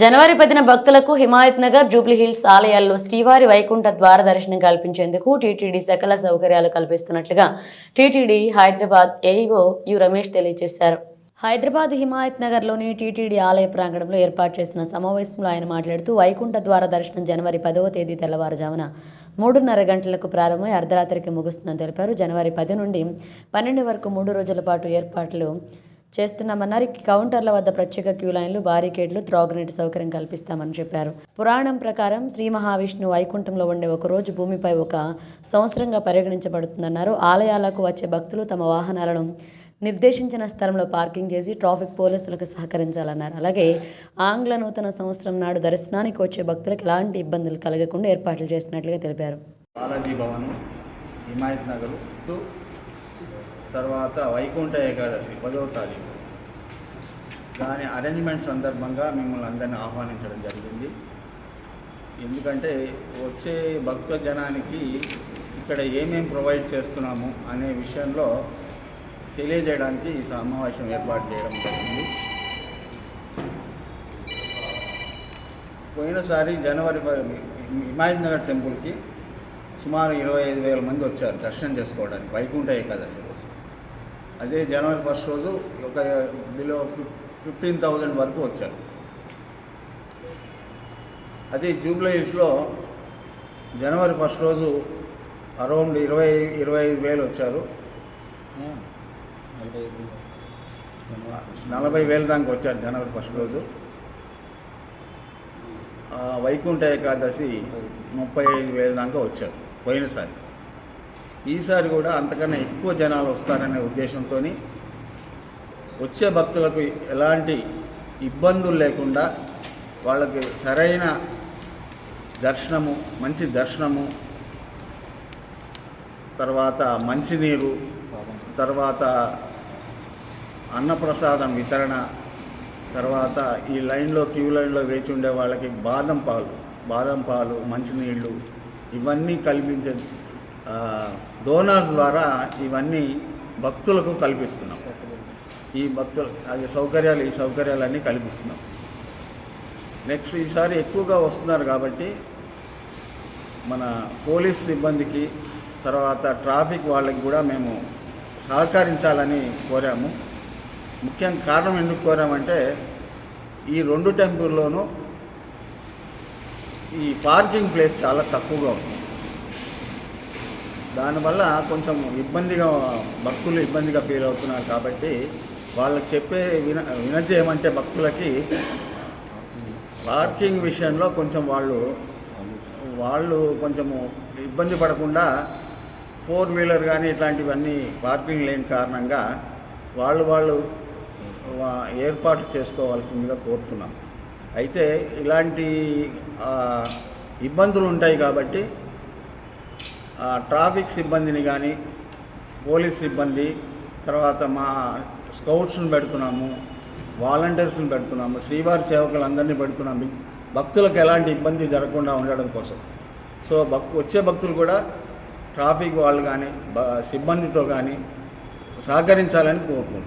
జనవరి పదిన భక్తులకు Himayat Nagar Jubilee hills ఆలయాల్లో శ్రీవారి వైకుంఠ ద్వార దర్శనం కల్పించేందుకు టీటీడీ సకల సౌకర్యాలు కల్పిస్తున్నట్లుగా TTD Hyderabad AEO U Ramesh తెలియజేశారు. హైదరాబాద్ హిమాయత్ నగర్లోని టీటీడీ ఆలయ ప్రాంగణంలో ఏర్పాటు చేసిన సమావేశంలో ఆయన మాట్లాడుతూ వైకుంఠ ద్వార దర్శనం జనవరి పదవ తేదీ తెల్లవారుజామున మూడున్నర గంటలకు ప్రారంభమై అర్ధరాత్రికి ముగుస్తుందని తెలిపారు. జనవరి పది నుండి పన్నెండు వరకు మూడు రోజుల పాటు ఏర్పాట్లు చేస్తున్నామన్నారు. ఈ కౌంటర్ల వద్ద ప్రత్యేక క్యూ లైన్లు బారికేడ్లు త్రాగునీటి సౌకర్యం కల్పిస్తామని చెప్పారు. పురాణం ప్రకారం శ్రీ మహావిష్ణువు వైకుంఠంలో ఉండే ఒక రోజు భూమిపై ఒక సంవత్సరంగా పరిగణించబడుతుందన్నారు. ఆలయాలకు వచ్చే భక్తులు తమ వాహనాలను నిర్దేశించిన స్థలంలో పార్కింగ్ చేసి ట్రాఫిక్ పోలీసులకు సహకరించాలన్నారు. అలాగే ఆంగ్ల నూతన సంవత్సరం నాడు దర్శనానికి వచ్చే భక్తులకు ఎలాంటి ఇబ్బందులు కలగకుండా ఏర్పాట్లు చేసినట్లుగా తెలిపారు. బాలాజీ భవన్ హిమాయత్ నగర్. తర్వాత వైకుంఠ ఏకాదశి పదవ తారీఖు. దాని అరేంజ్మెంట్ సందర్భంగా మిమ్మల్ని అందరినీ ఆహ్వానించడం జరిగింది. ఎందుకంటే వచ్చే భక్త జనానికి ఇక్కడ ఏమేం ప్రొవైడ్ చేస్తున్నాము అనే విషయంలో తెలియజేయడానికి ఈ సమావేశం ఏర్పాటు చేయడం జరిగింది. పోయినసారి జనవరి హిమాయత్ నగర్ టెంపుల్కి సుమారు ఇరవై ఐదు వేల మంది వచ్చారు దర్శనం చేసుకోవడానికి వైకుంఠ ఏకాదశి రోజు. అదే జనవరి ఫస్ట్ రోజు ఒక బిలో ఫిఫ్టీన్ థౌజండ్ వరకు వచ్చారు. అదే జూబ్లీ హిల్స్లో జనవరి ఫస్ట్ రోజు అరౌండ్ ఇరవై ఇరవై ఐదు వేలు వచ్చారు. నలభై వేల దాకా వచ్చారు జనవరి ఫస్ట్ రోజు. వైకుంఠ ఏకాదశి ముప్పై ఐదు వేల దాకా వచ్చారు పోయినసారి. ఈసారి కూడా అంతకన్నా ఎక్కువ జనాలు వస్తారనే ఉద్దేశంతో వచ్చే భక్తులకు ఎలాంటి ఇబ్బందులు లేకుండా వాళ్ళకి సరైన దర్శనము మంచి దర్శనము తర్వాత మంచినీరు తర్వాత అన్నప్రసాదం వితరణ తర్వాత ఈ లైన్లో క్యూ లైన్లో వేచి ఉండే వాళ్ళకి బాదం పాలు బాదం పాలు మంచినీళ్ళు ఇవన్నీ కల్పించే డోనర్స్ ద్వారా ఇవన్నీ భక్తులకు కల్పిస్తున్నాం. ఈ భక్తులు అది సౌకర్యాలు ఈ సౌకర్యాలన్నీ కల్పిస్తున్నాం. నెక్స్ట్ ఈసారి ఎక్కువగా వస్తున్నారు కాబట్టి మన పోలీస్ సిబ్బందికి తర్వాత ట్రాఫిక్ వాళ్ళకి కూడా మేము సహకరించాలని కోరాము. ముఖ్యంగా కారణం ఎందుకు కోరామంటే ఈ రెండు టెంపుల్లోనూ ఈ పార్కింగ్ ప్లేస్ చాలా తక్కువగా ఉంది. దానివల్ల కొంచెం ఇబ్బందిగా భక్తులు ఇబ్బందిగా ఫీల్ అవుతున్నారు కాబట్టి వాళ్ళకి చెప్పే విన వినతి ఏమంటే భక్తులకి పార్కింగ్ విషయంలో కొంచెం వాళ్ళు వాళ్ళు కొంచెము ఇబ్బంది పడకుండా ఫోర్ వీలర్ కానీ ఇట్లాంటివన్నీ పార్కింగ్ లేని కారణంగా వాళ్ళు వాళ్ళు ఏర్పాటు చేసుకోవాల్సిందిగా కోరుతున్నాం. అయితే ఇలాంటి ఇబ్బందులు ఉంటాయి కాబట్టి ట్రాఫిక్ సిబ్బందిని కానీ పోలీస్ సిబ్బంది తర్వాత మా స్కౌట్స్ని పెడుతున్నాము వాలంటీర్స్ని పెడుతున్నాము శ్రీవారి సేవకులందరినీ పెడుతున్నాము. భక్తులకు ఎలాంటి ఇబ్బంది జరగకుండా ఉండడం కోసం. సో భక్ వచ్చే భక్తులు కూడా ట్రాఫిక్ వాళ్ళు కానీ సిబ్బందితో కానీ సహకరించాలని కోరుకుంటున్నాను